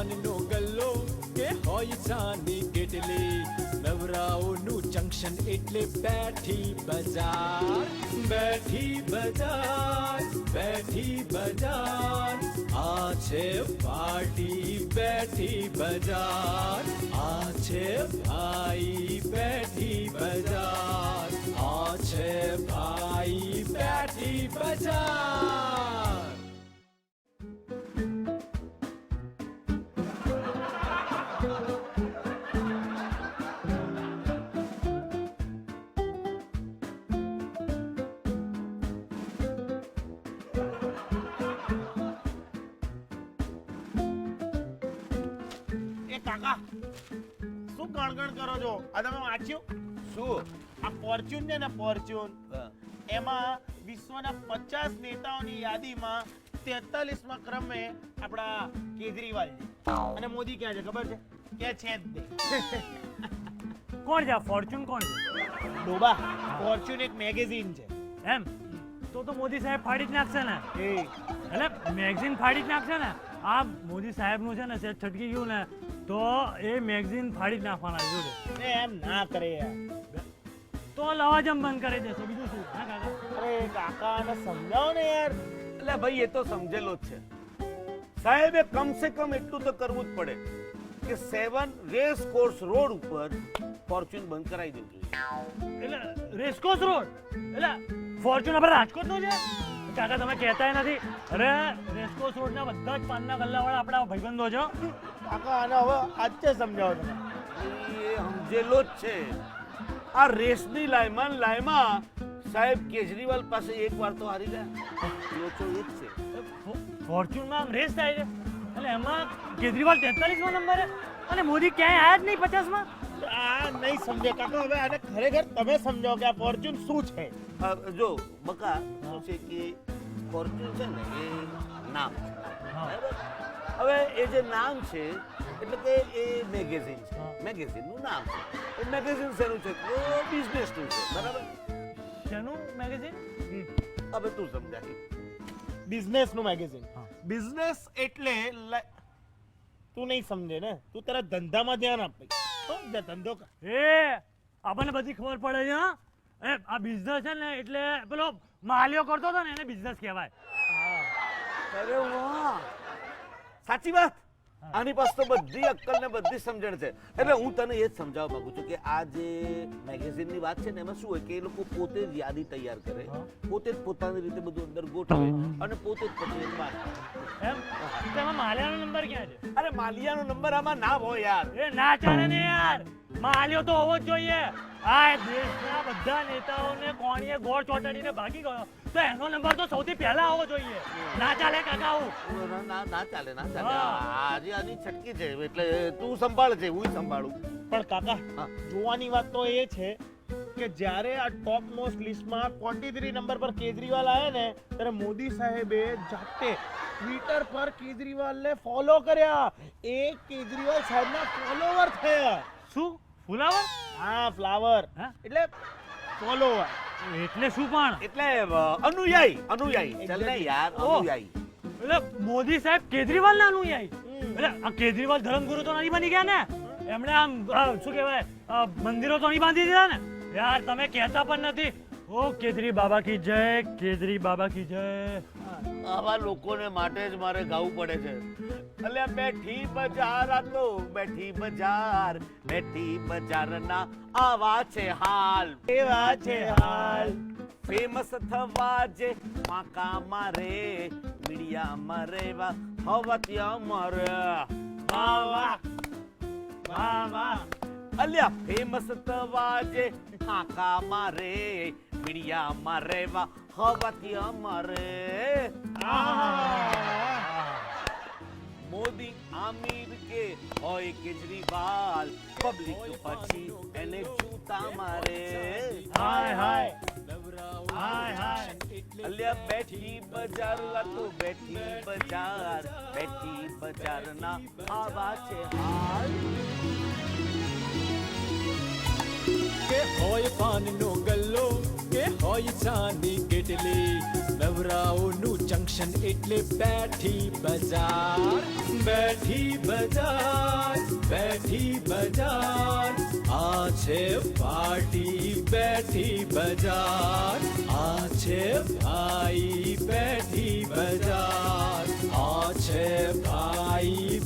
પાનનો ગલ્લો કે હોય ચાની કેટલી? નવરાઓનું જંક્શન એટલે બેઠી બજાર બેઠી બજાર બેઠી બજાર. આ છે પાર્ટી, બેઠી બજાર. આ છે ભાઈ, બેઠી બજાર. આ છે ભાઈ, બેઠી બજાર. એ કાકા શું ગણગણ કરો છો? આ તમે વાંચ્યું? શું? આ ફોર્ચ્યુન છે ને ફોર્ચ્યુન એમાં વિશ્વના પચાસ નેતાઓની યાદીમાં તેતાલીસમાં ક્રમે આપણા કેજરીવાલ છે અને મોદી ક્યાં છે ખબર છે? કે છે જ નહીં. કોણ છે આ ફોર્ચ્યુન કોણ છે? ડોબા ફોર્ચ્યુન એક મેગેઝિન છે. એમ? તો તો મોદી સાહેબ ફાડી જ નાખશે ને? એ. એટલે મેગેઝિન ફાડી જ નાખશે ને? આ મોદી સાહેબનું છે ને સેજ છટકી ગયું ને તો એ મેગઝીન ફાડી નાખવાના જોડે એમ ના કરે યાર. તો લવાજમ બંધ કરી દેશો બીજું શું? હા કાકા? અરે કાકા આને સમજાવો ને યાર. એટલે ભાઈ એ તો સમજેલો જ છે. સાહેબે કમ સે કમ એટલું તો કરવું જ પડે કે સેવન રેસ કોર્સ રોડ ઉપર ફોર્ચ્યુન બંધ કરાવી દેવું જોઈએ. એટલે કોર્સ રોડ એટલે ફોર્ચ્યુન આપણે રાજકોટનું છે? કાકા તમે કહેતાય નથી. અરે રેસકોસ રોડના બધા જ પાનના ગલ્લાવાળા આપણા ભાઈબંધો છો. કાકા આને હવે આજે સમજાવો તમે. એ સમજેલો જ છે. આ રેસની લાઈમાં લાઈમાં સાહેબ કેજરીવાલ પાસે એક વાર તો હારી ગયા લોચો એ જ છે. ફોર્ચ્યુનમાં આમ રેસ થાય છે. એટલે એમાં કેજરીવાલ તેતાલીસમાં નંબરે અને મોદી ક્યાંય આયા જ નહીં પચાસમાં? આ નહીં સમજે કાકા હવે આને ખરેખર તમે સમજાવો કે આ ફોર્ચ્યુન શું છે? જો બકા શું છે કે ફોર્ચ્યુન છે ને એ નામ બરાબર? હવે એ જે નામ છે એટલે કે એ મેગેઝિન છે. મેગેઝિનનું નામ છે. એ મેગેઝિન શેનું છે? તો બિઝનેસનું છે બરાબર? શેનું મેગેઝિન હવે તું સમજાય બિઝનેસનું મેગેઝિન હા. બિઝનેસ એટલે તું નહીં સમજે ને. તું તારા ધંધામાં ધ્યાન આપ ભાઈ. સમજે ધંધો કર. એ આપણને બધી ખબર પડે છે હા. એ આ બિઝનેસ છે ને એટલે પેલો માલ્યો કરતો હતો ને એને બિઝનેસ કહેવાય. અરે વાહ. સાચી વાત? આની પાસે તો બધી અક્કલ ને બધી સમજણ છે. એટલે હું તને એ જ સમજાવવા માંગુ છું કે આ જે મેગેઝિનની વાત છે ને એમાં શું હોય કે એ લોકો પોતે જ યાદી તૈયાર કરે પોતે જ પોતાની રીતે બધું અંદર ગોઠવે અને પોતે જ પછી એક વાત એમ? તેમાં માલિયાનો નંબર ક્યાં છે? અરે માલિયાનો નંબર આમાં ના હોય યાર. એ ના ચાલે ને યાર. માલિયો તો હોવો જ જોઈએ. આ દેશના બધા નેતાઓને કોણીએ ગોળ ચોટાડીને ભાગી ગયો. તો એનો નંબર તો સૌથી પહેલા આવવો જોઈએ. ના ચાલે કાકા ના ના ચાલે ના ચાલે. આજે આજે છટકી છે. એટલે તું સંભાળ છે હું સંભાળું. પણ કાકા જોવાની વાત તો એ છે કે જ્યારે આ ટોપ મોસ્ટ લિસ્ટમાં 43 નંબર પર કેજરીવાલ આવ્યા ને ત્યારે મોદી સાહેબે જાતે ટ્વિટર પર કેજરીવાલને ફોલો કર્યા. એ કેજરીવાલ સાહેબના ફોલોવર થયા. શું? ફુલાવર હા ફ્લાવર. એટલે ફોલોવર એટલે શું પણ? એટલે અનુયાયી અનુયાયી. ચાલ ને યાર અનુયાયી. એટલે મોદી સાહેબ કેજરીવાલ ના અનુયાયી. એટલે આ કેજરીવાલ ધર્મગુરુ તો નહીં બની ગયા ને? એમણે આમ શું કહેવાય મંદિરો તો નહીં બાંધી દીધા ને? યાર તમે કહેતા પણ નથી. ઓ કેજરી બાબા કી જય કેજરી બાબા કી જય. આવા લોકોને માટે જ મારે ગાવું પડે છે. અલ્યા બેઠી બજાર તો બેઠી બજાર, બેઠી બજારના આવા છે હાલ. એવા છે હાલ. ફેમસ થવા જે માકા મારે, મીડિયા મરે વાહ વાહ વાહ વાહ અલ્યા ફેમસ થવા જે માકા મારે મીડિયા મરેવા હવત્યા મરે આહા. મોદી આમિર કે હોય કેજરીવાલ પબ્લિક પછી એને જૂતા મારે. હાય હાય. હાય હાય. અલ્યા બેઠી બજાર લાતો બેઠી બજાર બેઠી બજાર ના આવા છે હાલ. કે હોય પાન નો કે હોય ચાની કેટલી? નવરાઓનું જંકશન એટલે બેઠી બજાર બેઠી બજાર બેઠી બજાર. આ છે પાર્ટી, બેઠી બજાર. આ છે ભાઈ, બેઠી બજાર. આ છે ભાઈ